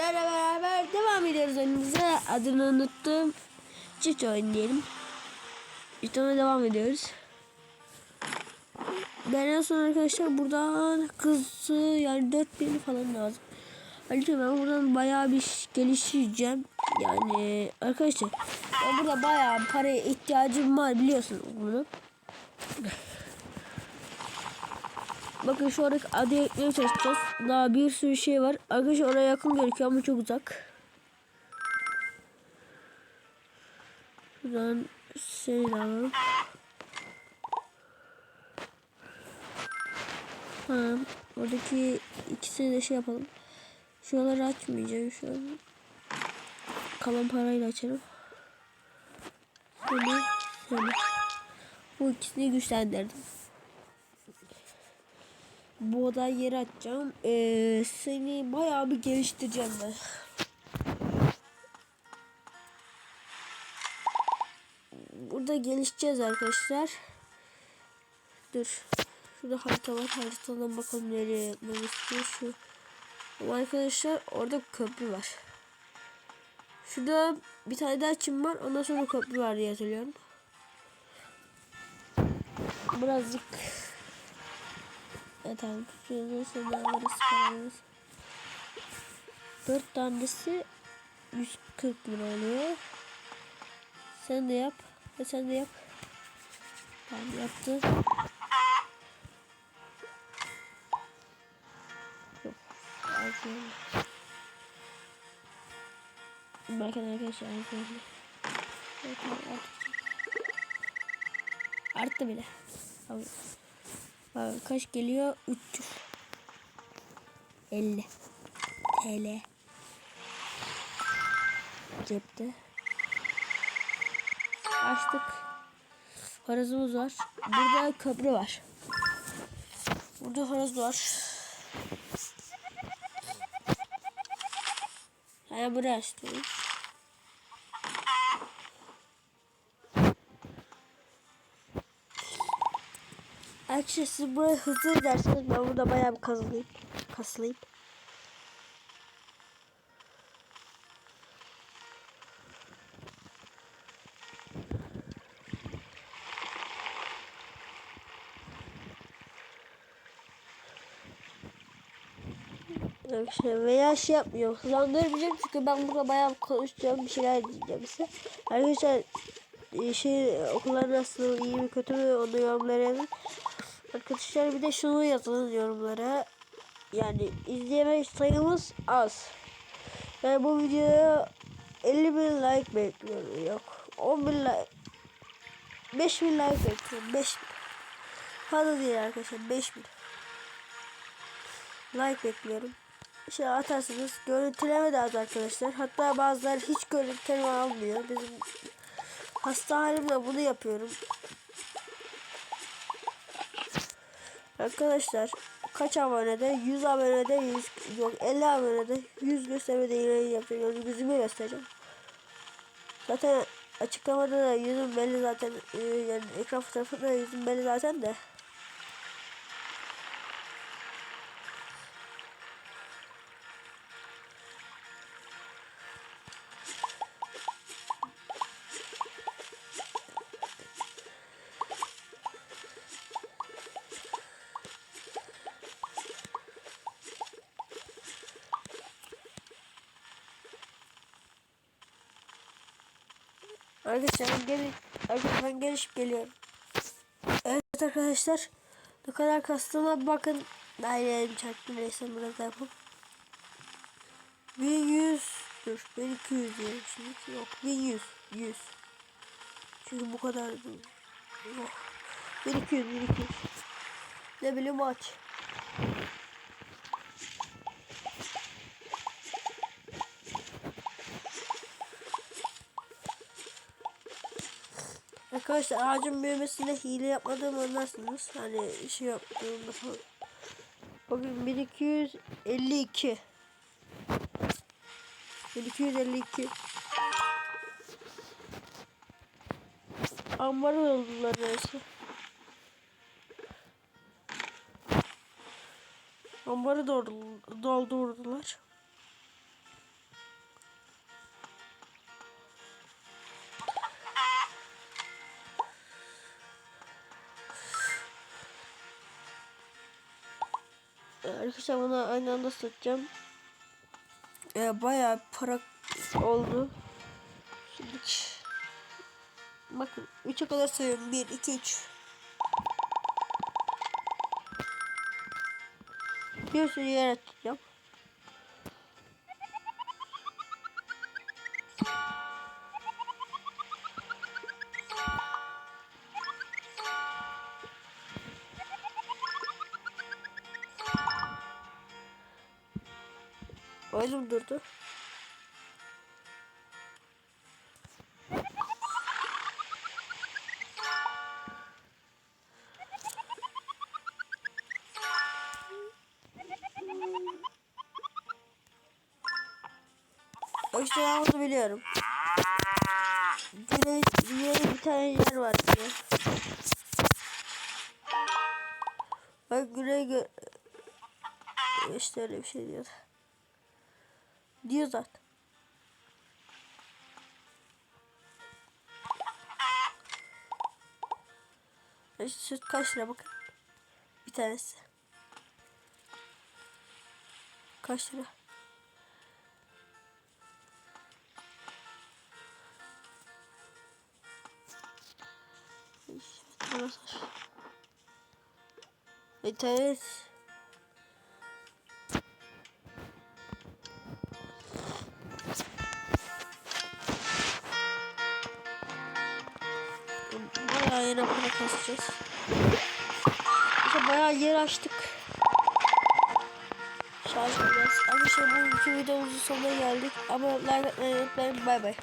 beraber devam ediyoruz önümüze. Adını unuttum. Çift oyun diyelim. Ona devam ediyoruz. Ben en son arkadaşlar buradan kızı yani 4000 falan lazım. Ayrıca ben buradan bayağı bir gelişeceğim. Yani arkadaşlar ben burada bayağı paraya ihtiyacım var biliyorsunuz bunu. Bakın şu oradaki adaya gitmeye çalışacağız. Daha bir sürü şey var. Arkadaşlar oraya yakın gözüküyor ama çok uzak. Buradan seni alalım. Tamam. Oradaki ikisini de şey yapalım. Şuraları açmayacağım şu an. Kalan parayla açarım. Seni, seni. Bu ikisini güçlendirdim. Bu odayı yere atacağım. Ee, seni bayağı bir geliştireceğim ben. Burada gelişeceğiz arkadaşlar. Dur. Şurada harita var. Haritadan bakalım nereye yapmamı istiyor. Şu. Ama arkadaşlar orada köprü var. Şurada bir tane daha çim var. Ondan sonra köprü var diye hatırlıyorum. Birazcık Evet tamam. Şurada sonra alırız pararız. 4 tanesi 140 lira oluyor. Sen de yap. Ve sen de yap. Tamam yaptı. Yok. Bakın arkadaşlar oldu. Evet, arttı. Bile. Tamam. Bak kaç geliyor? 300. 50 TL. Cepte. Açtık. Horozumuz var. Burada köprü var. Burada horoz var. Hani buraya açtım. Arkadaşlar siz buraya hızlı giderseniz ben burada bayağı bir kazılayım. Kaslayayım. Arkadaşlar veya şey yapmıyorum. Hızlandırmayacağım çünkü ben burada bayağı konuşacağım bir şeyler diyeceğim size. Arkadaşlar e, şey okullar nasıl iyi mi kötü mü onu yorumlara yazın. Arkadaşlar bir de şunu yazın yorumlara. Yani izleme sayımız az. Yani bu videoya 50 bin like bekliyorum. Yok 10 bin like 5 bin like bekliyorum. 5 bin. Fazla değil arkadaşlar 5 bin. Like bekliyorum. Şey atarsınız. Görüntüleme de az arkadaşlar. Hatta bazıları hiç görüntüleme almıyor. Bizim hasta halimle bunu yapıyorum. Arkadaşlar kaç abonede 100 abonede 100 yok 50 abonede 100 göstermede yayın. Yani yüzümü göstereceğim. Zaten açıklamada da yüzüm belli zaten e, yani ekran fotoğrafında yüzüm belli zaten de. Arkadaşlar ben gel arkadaşlar ben gelişip geliyorum. Evet arkadaşlar ne kadar kastığıma bakın. Dairelerim çarptım neyse biraz daha yapalım. 1100 dur 1200 diyelim şimdi. Yok 1100 100. Çünkü bu kadar Yok. 1200 1200. Ne bileyim aç. Arkadaşlar ağacın büyümesinde hile yapmadığımı anlarsınız. Hani şey yaptığımda falan. Bugün 1252. 1252. Ambar oldular neyse. Ambarı doldurdular. Arkadaşlar bunu aynı anda satacağım. Ee, bayağı para oldu. Şimdi bakın 3'e kadar sayıyorum. 1, 2, 3. Bir sürü yer açacağım. Oyunum durdu. İşte ben bunu biliyorum. Güney, güneyde bir tane yer var diye. Bak güney gö işte öyle bir şey diyor. Diyor zaten. Süt kaç lira bakın. Bir tanesi. Kaç lira? Burası. İnternet. Bayağı yine para kasacağız. İşte bayağı yer açtık. Şarj biraz. Arkadaşlar bu iki videomuzun sonuna geldik. Ama like atmayı unutmayın. Bay bay.